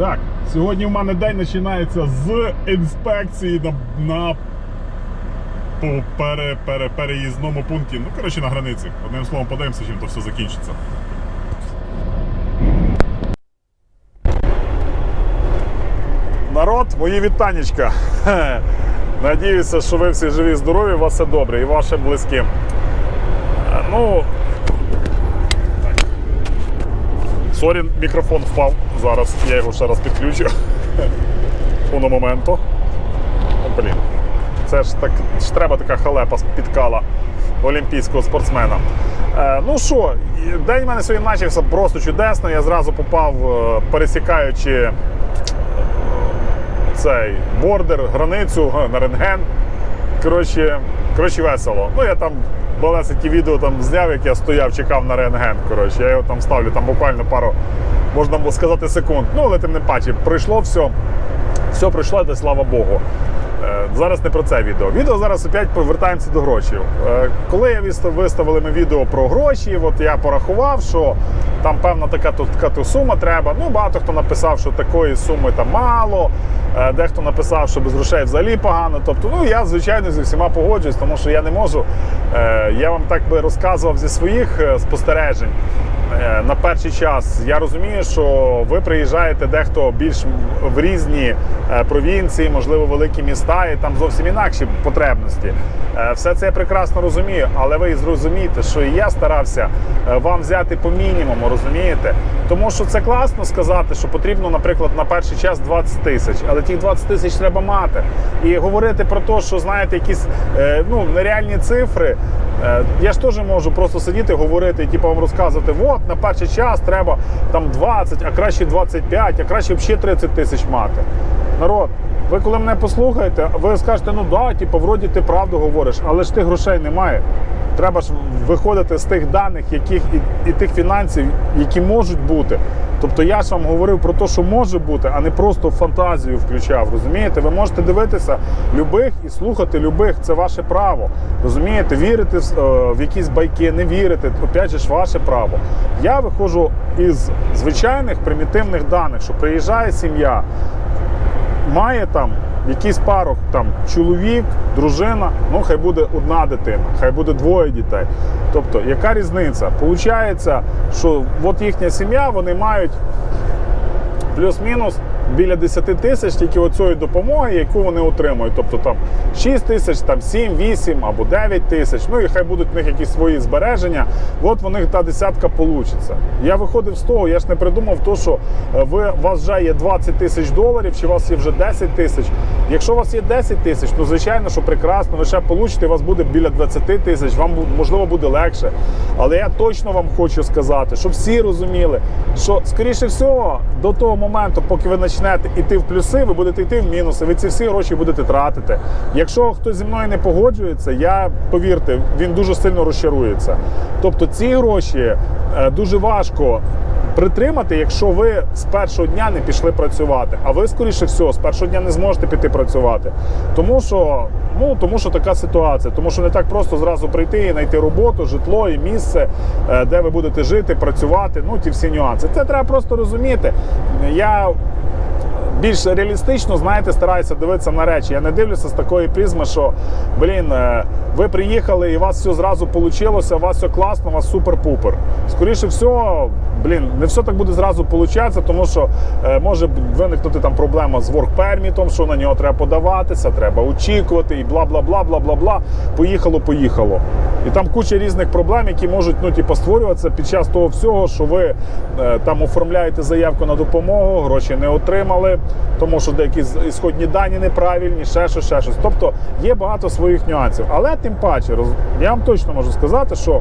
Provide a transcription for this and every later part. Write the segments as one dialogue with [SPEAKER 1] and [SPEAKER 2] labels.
[SPEAKER 1] Так, сьогодні в мене день починається з інспекції на, на по пере, пере, переїзному пункті. Ну, коротше, на границі. Одним словом, подивимося, чим то все закінчиться. Народ, мої вітанечка. Надіюся, що ви всі живі, здорові, у вас все добре і вашим близьким. Е, Ну, Сорі, мікрофон впав. Зараз я його ще раз підключу. Уно моменту. Блін. Це ж так ж треба така халепа спіткала олімпійського спортсмена. Е, ну що, день в мене сьогодні почався просто чудесно. Я зразу попав, е, пересікаючи е, цей бордер, границю на рентген. Коротше, коротше, весело. Ну, я там балесенькі відео там зняв, як я стояв, чекав на рентген. Коротше, я його там ставлю там буквально пару, можна сказати, секунд. Ну, але тим не паче, пройшло все. Все пройшло, де слава Богу. Е, Зараз не про це відео. Відео зараз опять повертаємося до грошей. Коли я виставили ми відео про гроші, от я порахував, що там певна така то, сума треба. Ну, багато хто написав, що такої суми там мало. Е, Дехто написав, що без грошей взагалі погано. Тобто, ну я звичайно зі всіма погоджуюсь, тому що я не можу. е, Я вам так би розказував зі своїх спостережень. Е, На перший час я розумію, що ви приїжджаєте дехто більш в різні е, провінції, можливо, великі міста, і там зовсім інакші потребності. Е, Все це я прекрасно розумію, але ви зрозумієте, що і я старався вам взяти по мінімуму, розумієте? Тому що це класно сказати, що потрібно, наприклад, на перший час 20 тисяч, але тих 20 тисяч треба мати. І говорити про те, що знаєте, якісь ну, нереальні цифри. Е, Я ж теж можу просто сидіти, говорити, типу вам розказувати, от на перший час треба там 20, а краще 25, а краще взагалі 30 тисяч мати. Народ, ви коли мене послухаєте, ви скажете, ну да, типу, вроді ти правду говориш, але ж тих грошей немає. Треба ж виходити з тих даних, яких і, і тих фінансів, які можуть бути. Тобто я ж вам говорив про те, що може бути, а не просто фантазію включав. Розумієте? Ви можете дивитися любих і слухати любих. Це ваше право. Розумієте, вірити в, е, в якісь байки, не вірити. Опять же ж, ваше право. Я виходжу із звичайних примітивних даних, що приїжджає сім'я, має там якийсь парок, там чоловік, дружина, ну хай буде одна дитина, хай буде двоє дітей. Тобто, яка різниця? Получається, що от їхня сім'я, вони мають плюс-мінус біля 10 тисяч тільки оцієї допомоги, яку вони отримують. Тобто там 6 тисяч, там 7, 8 або 9 тисяч. Ну і хай будуть в них якісь свої збереження. От в них та десятка получиться. Я виходив з того, я ж не придумав то, що е, ви у вас вже є 20 тисяч доларів, чи у вас є вже 10 тисяч. Якщо у вас є 10 тисяч, то звичайно, що прекрасно, ви ще получите, у вас буде біля 20 тисяч, вам можливо буде легше. Але я точно вам хочу сказати, щоб всі розуміли, що скоріше всього до того моменту, поки ви почнете йти в плюси, ви будете йти в мінуси. Ви ці всі гроші будете тратити. Якщо хтось зі мною не погоджується, я повірте, він дуже сильно розчарується. Тобто ці гроші е, дуже важко притримати, якщо ви з першого дня не пішли працювати. А ви, скоріше всього, з першого дня не зможете піти працювати. Тому що, ну, тому що така ситуація. Тому що не так просто зразу прийти і знайти роботу, житло і місце, е, де ви будете жити, працювати. Ну, ті всі нюанси. Це треба просто розуміти. Я більш реалістично, знаєте, стараюся дивитися на речі. Я не дивлюся з такої призми, що блін, е, ви приїхали і у вас все зразу вийшло, у вас все класно, у вас супер-пупер. Скоріше всього, блін, не все так буде зразу получатися, тому що е, може виникнути там проблема з воркпермітом, що на нього треба подаватися, треба очікувати і бла бла бла бла бла бла. Поїхало, поїхало. І там куча різних проблем, які можуть ну, типу, створюватися під час того всього, що ви е, там оформляєте заявку на допомогу, гроші не отримали, тому що деякі ісходні дані неправильні, ще щось, ще щось. Тобто є багато своїх нюансів. Але тим паче, я вам точно можу сказати, що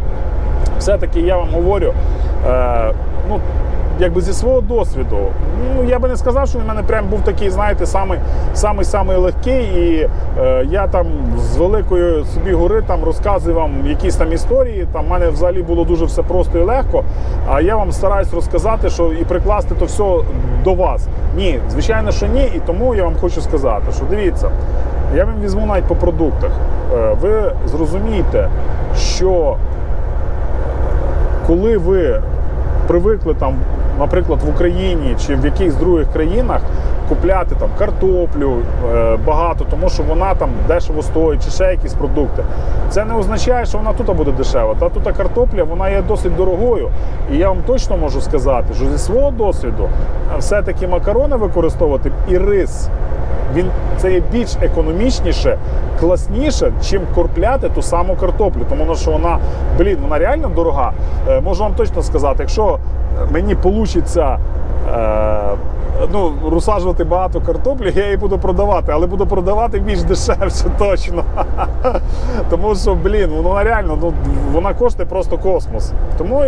[SPEAKER 1] все-таки я вам говорю, е, ну, якби зі свого досвіду, ну я би не сказав, що він мене прям був такий, знаєте, самий, самий, самий легкий. І е, я там з великої собі гори там розказую вам якісь там історії. Там в мене взагалі було дуже все просто і легко. А я вам стараюсь розказати, що і прикласти то все до вас. Ні, звичайно, що ні. І тому я вам хочу сказати, що дивіться, я вам візьму навіть по продуктах. Е, ви зрозумієте, що коли ви привикли там наприклад, в Україні чи в якихось других країнах купляти там картоплю е, багато, тому що вона там дешево стоїть, чи ще якісь продукти. Це не означає, що вона тут буде дешева. Та тут картопля вона є досить дорогою. І я вам точно можу сказати, що зі свого досвіду е, все-таки макарони використовувати і рис. Він це є більш економічніше, класніше, чим корпляти ту саму картоплю. Тому що вона, блін, вона реально дорога. Е, можу вам точно сказати, якщо мені вийде е, ну, розсаджувати багато картоплі, я її буду продавати, але буду продавати більш дешевше точно. Тому що, блін, вона реально ну, вона коштує просто космос. Тому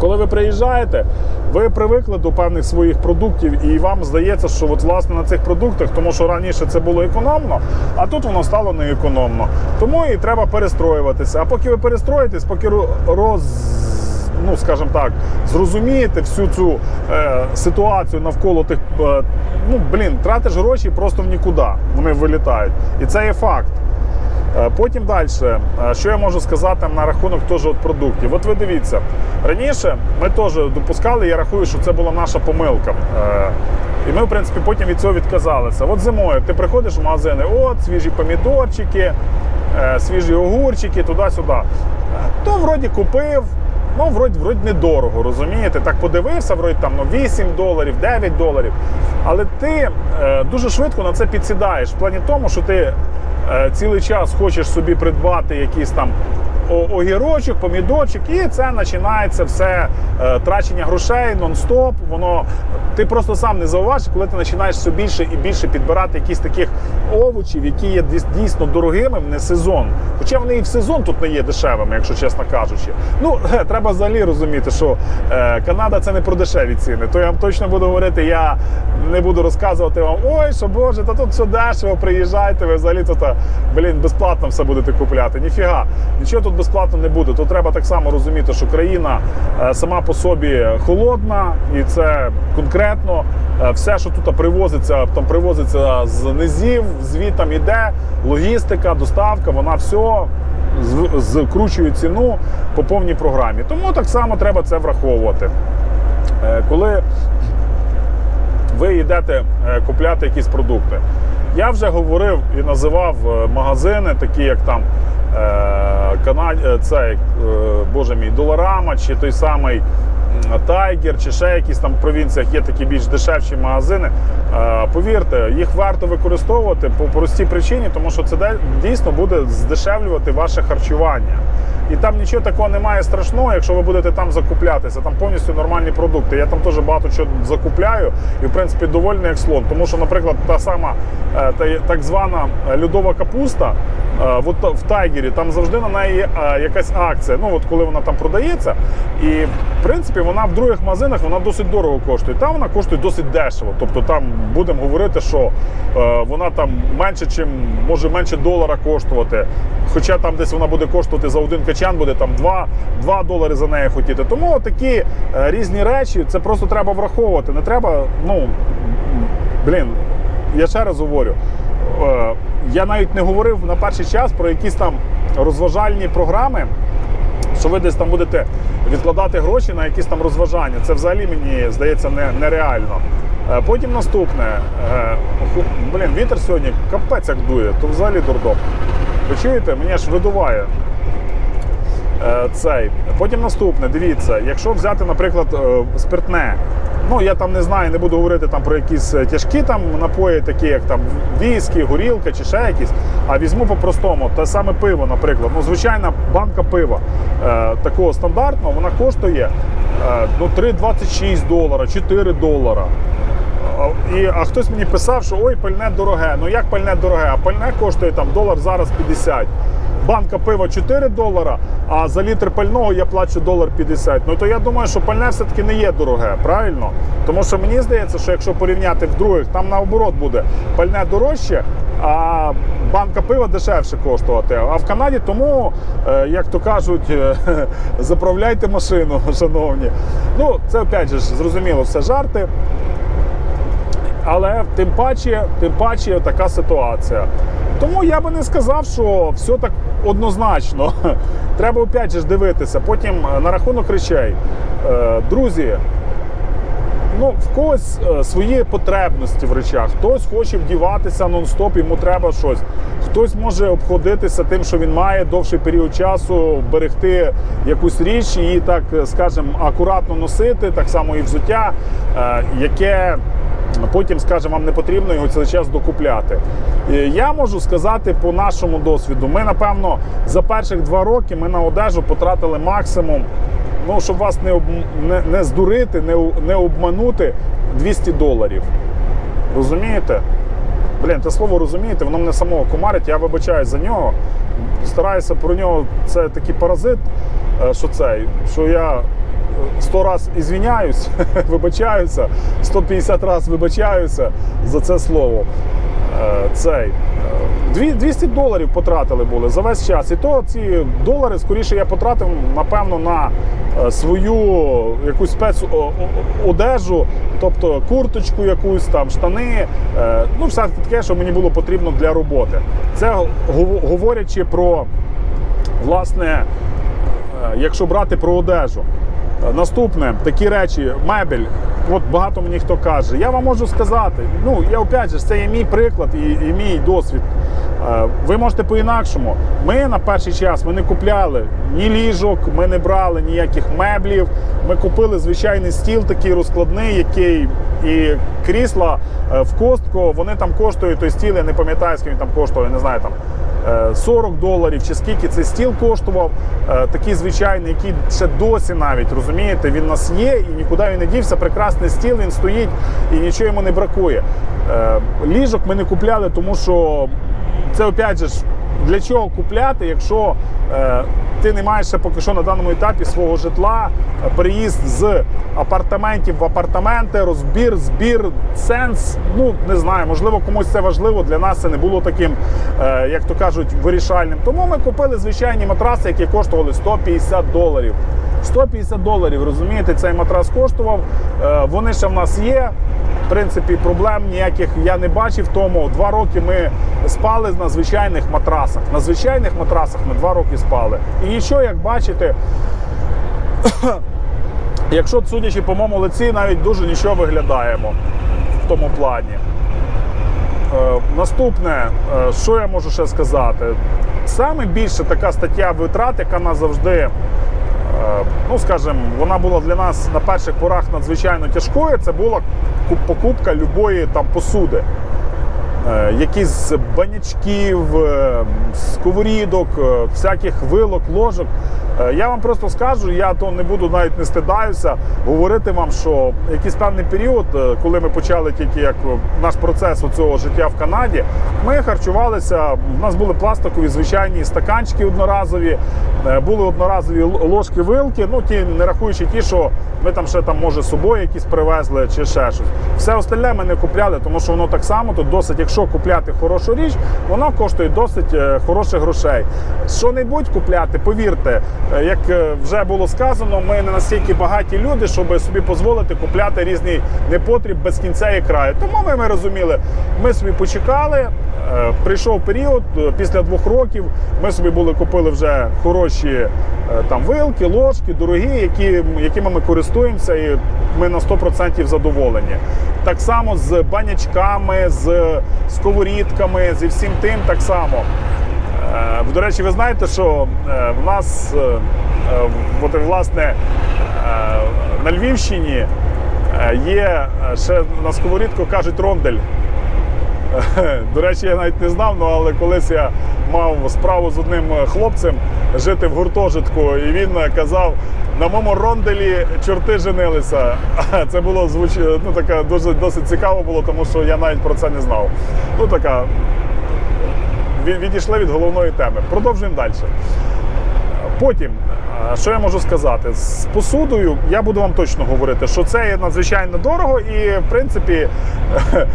[SPEAKER 1] коли ви приїжджаєте, ви привикли до певних своїх продуктів, і вам здається, що от власне на цих продуктах, тому що раніше це було економно, а тут воно стало неекономно. Тому і треба перестроюватися. А поки ви перестроїтесь, поки роз. Ну, скажімо так, зрозумієте всю цю е, ситуацію навколо тих. Е, ну, блін, тратиш гроші просто в нікуди. Вони вилітають. І це є факт. Е, Потім далі, що я можу сказати на рахунок теж от продуктів. От ви дивіться, раніше ми теж допускали, я рахую, що це була наша помилка. Е, І ми, в принципі, потім від цього відказалися. От зимою ти приходиш в магазини, от свіжі помідорчики, е, свіжі огурчики, туди-сюди. Е, То вроді купив. Ну, вроді, вроді недорого, розумієте? Так подивився, вроді там ну, 8 доларів, 9 доларів. Але ти е, дуже швидко на це підсідаєш. В плані тому, що ти е, цілий час хочеш собі придбати якісь там огірочок, помідорчик, і це починається все е, трачення грошей нон-стоп. Воно ти просто сам не зауважиш, коли ти починаєш все більше і більше підбирати якісь таких овочів, які є дійсно дорогими в не сезон. Хоча вони і в сезон тут не є дешевими, якщо чесно кажучи. Ну треба взагалі розуміти, що е, Канада це не про дешеві ціни. То я вам точно буду говорити, я не буду розказувати вам, ой, що Боже, та тут все дешево, приїжджайте, ви взагалі тут, блін, безплатно все будете купляти. Ніфіга, нічого тут безплатно не буде. Тут треба так само розуміти, що країна е, сама по собі холодна, і це конкретно е, все, що тут привозиться, там привозиться з низів, звітам іде, логістика, доставка, вона все з- закручує ціну по повній програмі. Тому так само треба це враховувати. Е, Коли ви йдете купляти якісь продукти. Я вже говорив і називав магазини, такі як там е, Кана... е, цей, е, боже мій, Доларама, чи той самий Тайгер, чи ще якісь там провінціях є такі більш дешевші магазини. Повірте, їх варто використовувати по простій причині, тому що це дійсно буде здешевлювати ваше харчування. І там нічого такого немає страшного, якщо ви будете там закуплятися. Там повністю нормальні продукти. Я там теж багато чого закупляю і, в принципі, довольний як слон. Тому що, наприклад, та сама е, та- так звана е, льодова капуста. е, От в Тайгері там завжди на неї якась акція. Ну от коли вона там продається, і в принципі вона в других магазинах вона досить дорого коштує. Там вона коштує досить дешево. Тобто там будемо говорити, що е, вона там менше, чим може менше долара коштувати. Хоча там десь вона буде коштувати за один качан, буде там 2, 2 долари за неї хотіти. Тому такі е, різні речі, це просто треба враховувати. Не треба, ну блін, я ще раз говорю. е, Я навіть не говорив на перший час про якісь там розважальні програми, що ви десь там будете відкладати гроші на якісь там розважання. Це взагалі мені здається не, нереально. Е, Потім наступне. Е, Блін, вітер сьогодні капець як дує, то взагалі дурдом. Ви чуєте, мені аж видуває. Е, Цей. Потім наступне, дивіться, якщо взяти, наприклад, спиртне. Ну, я там не знаю, не буду говорити там про якісь е, тяжкі там напої, такі як там віскі, горілка чи ще якісь. А візьму по-простому, те саме пиво, наприклад. Ну, звичайна банка пива е, такого стандартного, вона коштує е, ну, 3,26 долара, 4 долара. І, а хтось мені писав, що ой, пальне дороге. Ну як пальне дороге? А пальне коштує там долар зараз 50. Банка пива 4 долара, а за літр пального я плачу долар 50. Ну то я думаю, що пальне все-таки не є дороге, правильно? Тому що мені здається, що якщо порівняти в других, там наоборот буде пальне дорожче, а банка пива дешевше коштувати. А в Канаді тому, е, як то кажуть, е, заправляйте машину, шановні. Ну, це опять же зрозуміло, все жарти. Але тим паче, тим паче така ситуація. Тому я би не сказав, що все так однозначно. Треба опять же дивитися. Потім е, на рахунок речей. Е, Друзі, ну, в когось е, свої потребності в речах. Хтось хоче вдіватися нон-стоп, йому треба щось. Хтось може обходитися тим, що він має довший період часу берегти якусь річ і так скажемо, акуратно носити, так само і взуття, яке потім, скажімо, вам не потрібно його цілий час докупляти. Я можу сказати по нашому досвіду. Ми, напевно, за перших два роки ми на одежу потратили максимум ну, щоб вас не, об, не, не здурити, не, не обманути 200 доларів. Розумієте? Блін, те слово розумієте, воно мене самого кумарить, я вибачаюсь за нього. Стараюся про нього, це такий паразит, е, що цей, що я 100 раз ізвиняюсь, вибачаюся, 150 раз вибачаюся за це слово. Е, Цей. е, 200 доларів потратили були за весь час. І то ці долари скоріше я потратив, напевно, на е, свою якусь спецодежу, тобто курточку якусь там, штани, е, ну все таке, що мені було потрібно для роботи. Це говорячи про власне, е, якщо брати про одежу. Наступне такі речі, мебель. От багато мені хто каже. Я вам можу сказати. Ну я опять же, це є мій приклад і, і мій досвід. Е, Ви можете по-інакшому. Ми на перший час ми не купляли ні ліжок, ми не брали ніяких меблів. Ми купили звичайний стіл, такий розкладний, який і крісла е, в костку. Вони там коштують той стіл. Я не пам'ятаю, скільки там коштує, не знаю там. Е, 40 доларів чи скільки цей стіл коштував, е, такий звичайний, який ще досі навіть розумієте, він у нас є і нікуди він не дівся. Прекрасний стіл, він стоїть і нічого йому не бракує. Е, Ліжок ми не купляли, тому що це опять же. Для чого купляти, якщо е, ти не маєш поки що на даному етапі свого житла, переїзд з апартаментів в апартаменти, розбір, збір, сенс. Ну не знаю, можливо, комусь це важливо. Для нас це не було таким, е, як то кажуть, вирішальним. Тому ми купили звичайні матраси, які коштували 150 доларів. 150 доларів, розумієте, цей матрас коштував. Е, вони ще в нас є. В принципі, проблем ніяких я не бачив. Тому два роки ми спали на звичайних матрасах. На звичайних матрасах ми два роки спали. І нічого, як бачите, якщо судячи по моєму лиці, навіть дуже нічого виглядаємо в тому плані. Е, Наступне, е, що я можу ще сказати? Саме більше така стаття витрат, яка нас завжди, е, ну скажімо, вона була для нас на перших порах надзвичайно тяжкою. Це була покупка любої там посуди. Е, з банячків, е, сковорідок, е, всяких вилок, ложок. Е, Я вам просто скажу, я то не буду навіть не стидаюся говорити вам, що якийсь певний період, е, коли ми почали тільки як е, наш процес цього життя в Канаді, ми харчувалися. У нас були пластикові звичайні стаканчики одноразові, були одноразові ложки, вилки. Ну ті, не рахуючи ті, що ми там ще там може з собою якісь привезли чи ще щось. Все остальне ми не купляли, тому що воно так само тут досить, якщо купляти хорошу річ, воно коштує досить хороших грошей. Що-небудь купляти, повірте, як е, вже було сказано, ми не настільки багаті люди, щоб собі дозволити купляти різний непотріб без кінця і краю. Тому ми, ми розуміли, ми собі почекали. е, Прийшов період е, після двох років. Ми собі були купили вже хороші е, там вилки, ложки, дорогі, які, якими ми користуємося, і ми на 100% задоволені. Так само з банячками, з сковорідками, зі всім тим так само. Е, До речі, ви знаєте, що е, в нас, е, от, власне, на Львівщині є ще на сковорідку кажуть рондель. До речі, я навіть не знав, ну, але колись я мав справу з одним хлопцем жити в гуртожитку, і він казав: на моєму ронделі чорти женилися. Це було звуч... ну, така, дуже досить цікаво було, тому що я навіть про це не знав. Ну, така, відійшли від головної теми. Продовжуємо далі. Потім, що я можу сказати? З посудою я буду вам точно говорити, що це є надзвичайно дорого, і в принципі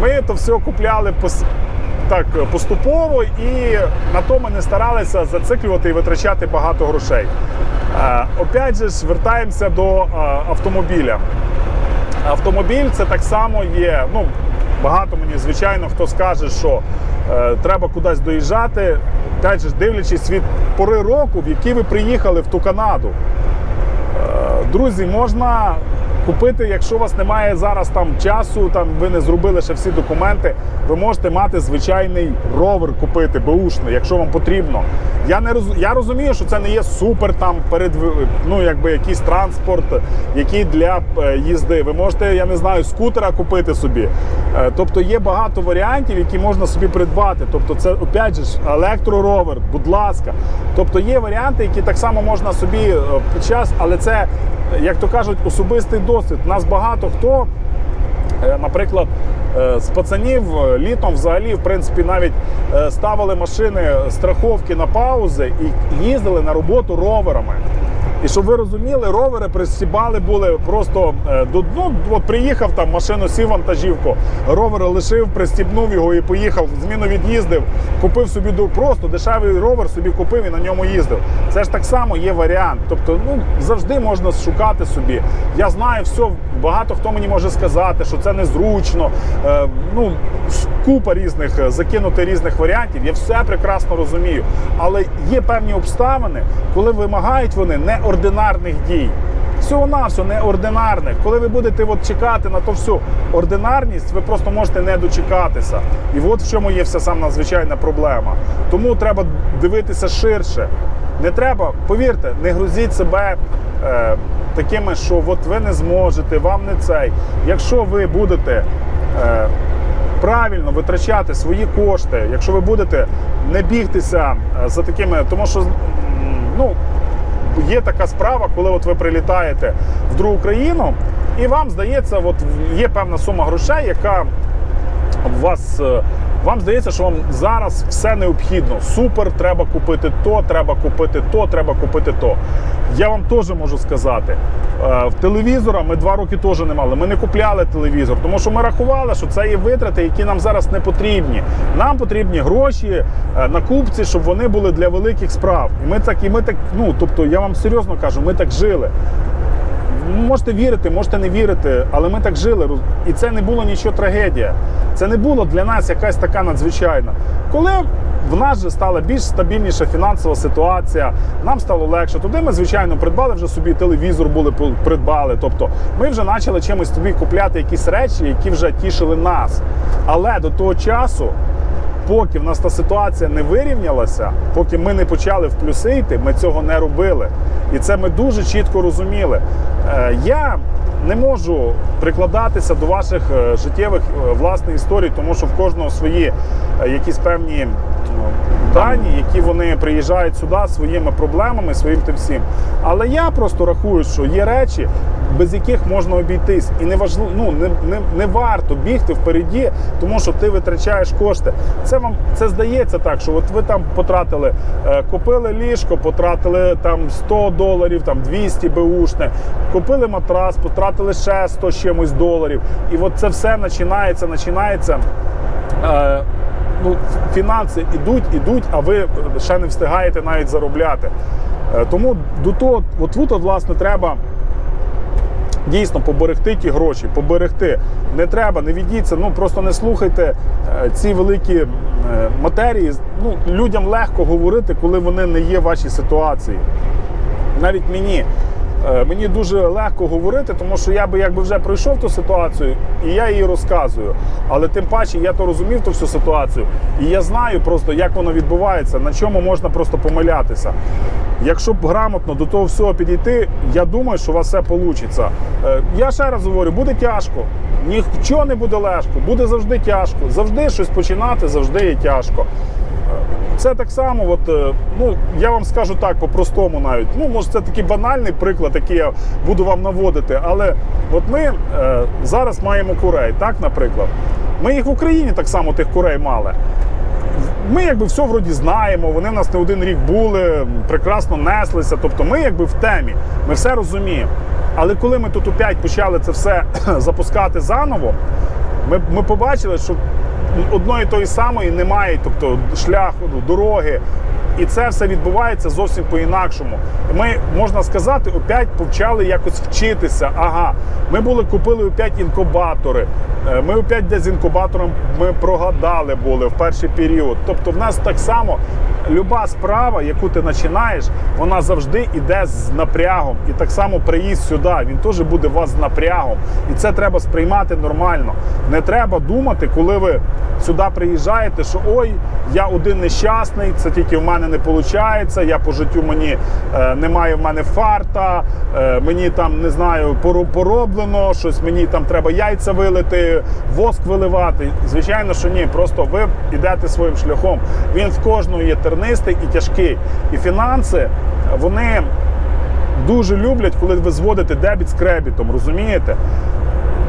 [SPEAKER 1] ми то все купляли так поступово, і на то ми не старалися зациклювати і витрачати багато грошей. Опять же ж, до автомобіля. Автомобіль це так само є. Ну, багато мені, звичайно, хто скаже, що е, треба кудись доїжджати. Опять дивлячись від пори року, в якій ви приїхали в ту Канаду. Е, друзі, можна Купити, якщо у вас немає зараз там часу, там ви не зробили ще всі документи, ви можете мати звичайний ровер купити, беушний, якщо вам потрібно. Я не роз... я розумію, що це не є супер там перед ну, якби якийсь транспорт, який для е, їзди. Ви можете, я не знаю, скутера купити собі. Е, Тобто є багато варіантів, які можна собі придбати. Тобто, це опять же електроровер, будь ласка. Тобто є варіанти, які так само можна собі е, під час, але це, як то кажуть, особистий досвід. Нас багато хто. Е, Наприклад, е, з пацанів е, літом взагалі, в принципі, навіть ставили машини страховки на паузи і їздили на роботу роверами. І щоб ви розуміли, ровери пристібали були просто до ну, от приїхав там, машину сів вантажівку, ровер лишив, пристібнув його і поїхав. Зміну від'їздив, купив собі просто дешевий ровер собі купив і на ньому їздив. Це ж так само є варіант. Тобто, ну завжди можна шукати собі. Я знаю все, багато хто мені може сказати, що це незручно. Е, ну купа різних е, закинути різних варіантів. Я все прекрасно розумію. Але є певні обставини, коли вимагають вони неординарних дій. Всього навсього неординарних. Коли ви будете от чекати на то всю ординарність, ви просто можете не дочекатися. І от в чому є вся сам надзвичайна проблема. Тому треба дивитися ширше. Не треба, повірте, не грузіть себе е, такими, що от ви не зможете, вам не цей. Якщо ви будете. Е, правильно витрачати свої кошти, якщо ви будете не бігтися е, за такими, тому що ну. Є така справа, коли от ви прилітаєте в другу країну, і вам здається, от є певна сума грошей, яка в вас е, вам здається, що вам зараз все необхідно. Супер, треба купити то, треба купити то, треба купити то. Я вам теж можу сказати, е, в телевізора ми два роки теж не мали. Ми не купляли телевізор, тому що ми рахували, що це є витрати, які нам зараз не потрібні. Нам потрібні гроші е, на купці, щоб вони були для великих справ. І ми так, і ми так, ну тобто, я вам серйозно кажу, ми так жили. Можете вірити, можете не вірити, але ми так жили. І це не було нічого трагедія. Це не було для нас якась така надзвичайна. Коли в нас же стала більш стабільніша фінансова ситуація, нам стало легше. Туди ми, звичайно, придбали вже собі телевізор, були придбали. Тобто ми вже почали чимось собі купляти якісь речі, які вже тішили нас. Але до того часу поки в нас та ситуація не вирівнялася, поки ми не почали в плюси йти, ми цього не робили. І це ми дуже чітко розуміли. Е, Я не можу прикладатися до ваших е, життєвих е, власних історій, тому що в кожного свої якісь певні дані, які вони приїжджають сюди своїми проблемами, своїм тим всім. Але я просто рахую, що є речі, без яких можна обійтись, і не важливо, ну не, не, не варто бігти впереді, тому що ти витрачаєш кошти. Це вам це здається так, що от ви там потратили, е, купили ліжко, потратили там 100 доларів, там 200 беушне, купили матрас, потратили ще 100 чимось доларів. І от це все починається, починається. Е, ну, фінанси ідуть, ідуть, а ви ще не встигаєте навіть заробляти. Е, Тому до того, от тут, власне, треба дійсно поберегти ті гроші, поберегти. Не треба, не відійдіться, ну просто не слухайте е, ці великі е, матерії. Ну, людям легко говорити, коли вони не є в вашій ситуації. Навіть мені. Е, Мені дуже легко говорити, тому що я би якби вже пройшов ту ситуацію і я її розказую. Але тим паче я то розумів ту всю ситуацію, і я знаю просто, як воно відбувається, на чому можна просто помилятися. Якщо б грамотно до того всього підійти, я думаю, що у вас все вийде. Я ще раз говорю, буде тяжко. Нічого не буде легко, буде завжди тяжко. Завжди щось починати, завжди є тяжко. Це так само, от, е, ну я вам скажу так, по-простому навіть. Ну, може, це такий банальний приклад, який я буду вам наводити. Але от ми е, зараз маємо курей, так, наприклад. Ми їх в Україні так само тих курей мали. Ми якби все вроді знаємо, вони в нас не один рік були, прекрасно неслися. Тобто ми якби в темі, ми все розуміємо. Але коли ми тут опять почали це все запускати заново, ми, ми побачили, що одної тої самої немає, тобто шляху, ну, дороги. І це все відбувається зовсім по-інакшому. Ми, можна сказати, опять почали якось вчитися. Ага, ми були купили опять інкубатори. Е, Ми опять десь з інкубатором ми прогадали були в перший період. Тобто, в нас так само люба справа, яку ти починаєш, вона завжди йде з напрягом. І так само приїзд сюди, він теж буде у вас з напрягом. І це треба сприймати нормально. Не треба думати, коли ви сюди приїжджаєте, що ой, я один нещасний, це тільки в мене не виходить, я по життю мені е, немає в мене фарта, е, мені там не знаю, пороблено, щось мені там треба яйця вилити, воск виливати. Звичайно, що ні, просто ви йдете своїм шляхом. Він в кожного є тернистий і тяжкий. І фінанси, вони дуже люблять, коли ви зводите дебіт з кребітом, розумієте?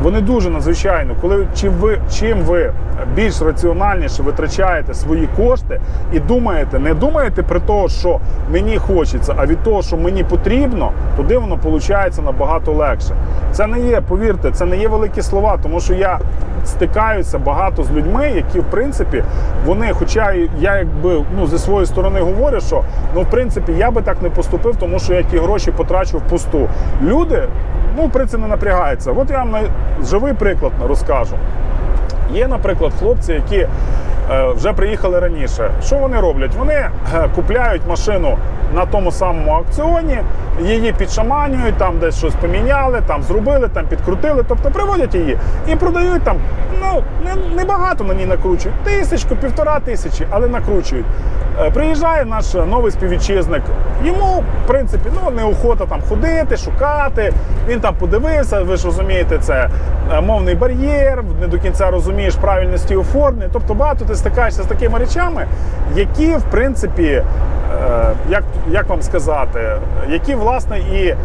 [SPEAKER 1] Вони дуже надзвичайно, коли чим ви чим ви більш раціональніше витрачаєте свої кошти і думаєте, не думаєте при того, що мені хочеться, а від того, що мені потрібно, тоді воно виходить набагато легше. Це не є, повірте, це не є великі слова, тому що я стикаюся багато з людьми, які в принципі вони, хоча я якби ну зі своєї сторони говорю, що ну в принципі я би так не поступив, тому що я ті гроші потрачу впусту. Люди ну, в принципі, не напрягаються. От я вам живий приклад розкажу. Є, наприклад, хлопці, які вже приїхали раніше. Що вони роблять? Вони е, купляють машину на тому самому аукціоні, її підшаманюють, там десь щось поміняли, там зробили, там підкрутили, тобто приводять її і продають там. Ну не, небагато на ній накручують. Тисячку, півтора тисячі, але накручують. Е, Приїжджає наш новий співвітчизник. Йому, в принципі, ну неохота там ходити, шукати. Він там подивився. Ви ж розумієте, це е, мовний бар'єр, не до кінця розумієш правильності оформлення. Тобто багато ти стикаєшся з такими речами, які, в принципі, е, як, як вам сказати, які власне і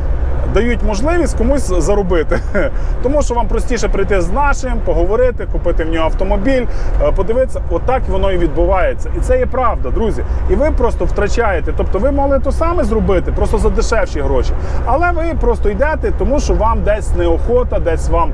[SPEAKER 1] дають можливість комусь заробити. Тому що вам простіше прийти з нашим, поговорити, купити в нього автомобіль, е, подивитися, отак воно і відбувається. І це є правда, друзі. І ви просто втрачаєте. Тобто ви могли то саме зробити, просто за дешевші гроші. Але ви просто йдете, тому що вам десь неохота, десь вам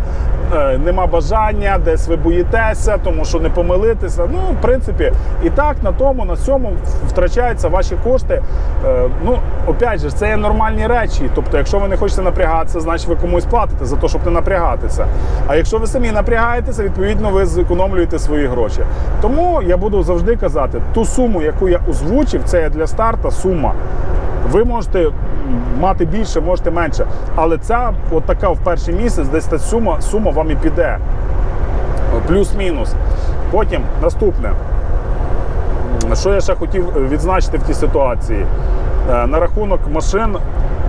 [SPEAKER 1] е, нема бажання, десь ви боїтеся, тому що не помилитися. Ну, в принципі, і так на тому, на цьому втрачаються ваші кошти. Е, ну, опять же, це є нормальні речі. Тобто, якщо ви не хочете напрягатися, значить ви комусь платите за те, щоб не напрягатися. А якщо ви самі напрягаєтеся, відповідно ви зекономлюєте свої гроші. Тому я буду завжди казати, ту суму, яку я озвучив, це для старта сума. Ви можете мати більше, можете менше. Але ця от така в перший місяць, десь та сума, сума вам і піде. Плюс-мінус. Потім наступне. Що я ще хотів відзначити в тій ситуації? Е, На рахунок машин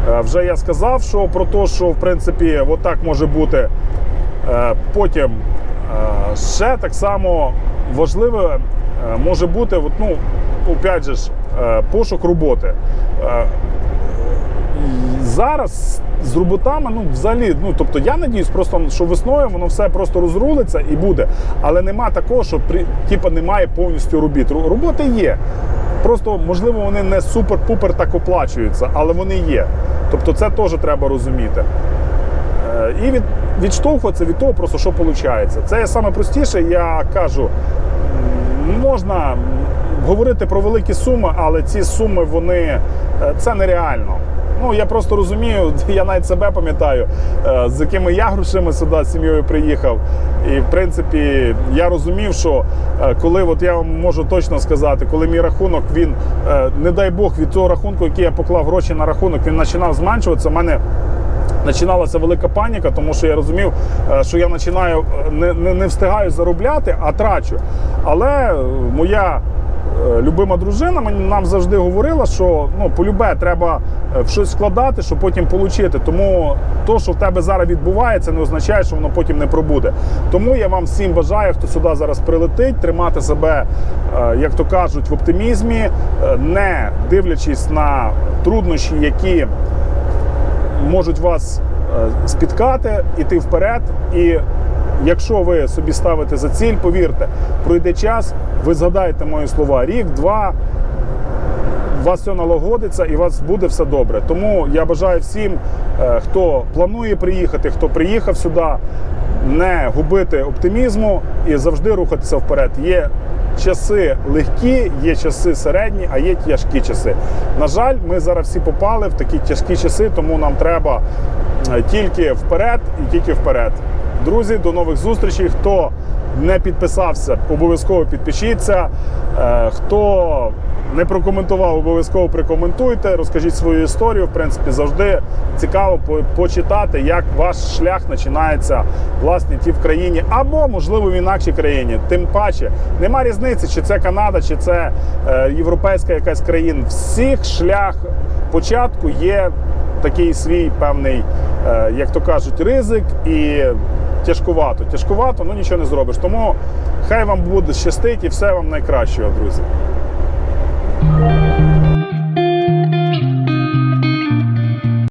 [SPEAKER 1] вже я сказав, що про те, що в принципі отак може бути. Е, Потім е, ще так само важливе е, може бути, ну, опять же, е, пошук роботи. Е, Зараз з роботами, ну взагалі, ну тобто я надіюсь, просто що весною воно все просто розрулиться і буде. Але нема такого, що при типа немає повністю робіт. Роботи є. Просто можливо вони не супер-пупер так оплачуються, але вони є. Тобто це теж треба розуміти. Е, І від, відштовхуватися від того, просто що виходить. Це саме простіше, я кажу, можна говорити про великі суми, але ці суми вони е, це нереально. Ну я просто розумію, я навіть себе пам'ятаю, е, з якими я грошима сюди з сім'єю приїхав. І в принципі я розумів, що е, коли от я вам можу точно сказати, коли мій рахунок він, е, не дай Бог, від того рахунку, який я поклав гроші на рахунок, він починав зменшуватися. У мене Починалася велика паніка, тому що я розумів, що я починаю не, не, не встигаю заробляти, а трачу. Але моя любима дружина мені нам завжди говорила, що ну, полюбе треба е, в щось вкладати, щоб потім отримати. Тому то, що в тебе зараз відбувається, не означає, що воно потім не пробуде. Тому я вам всім бажаю, хто сюди зараз прилетить, тримати себе, е, як то кажуть, в оптимізмі, е, не дивлячись на труднощі, які можуть вас е, спіткати, іти вперед. І якщо ви собі ставите за ціль, повірте, пройде час, ви згадаєте мої слова рік, два. У вас все налагодиться і у вас буде все добре. Тому я бажаю всім, е, хто планує приїхати, хто приїхав сюди, не губити оптимізму і завжди рухатися вперед. Є часи легкі, є часи середні, а є тяжкі часи. На жаль, ми зараз всі попали в такі тяжкі часи, тому нам треба е, тільки вперед і тільки вперед. Друзі, до нових зустрічей. Хто не підписався, обов'язково підпишіться. Е, Хто не прокоментував, обов'язково прикоментуйте, розкажіть свою історію. В принципі, завжди цікаво почитати, як ваш шлях починається власне ті в країні, або можливо в інакшій країні. Тим паче нема різниці, чи це Канада, чи це е, європейська якась країна. Всіх шлях початку є такий свій певний, е, як то кажуть, ризик і тяжкувато. Тяжкувато, ну нічого не зробиш. Тому хай вам буде щастить і все вам найкращого, друзі.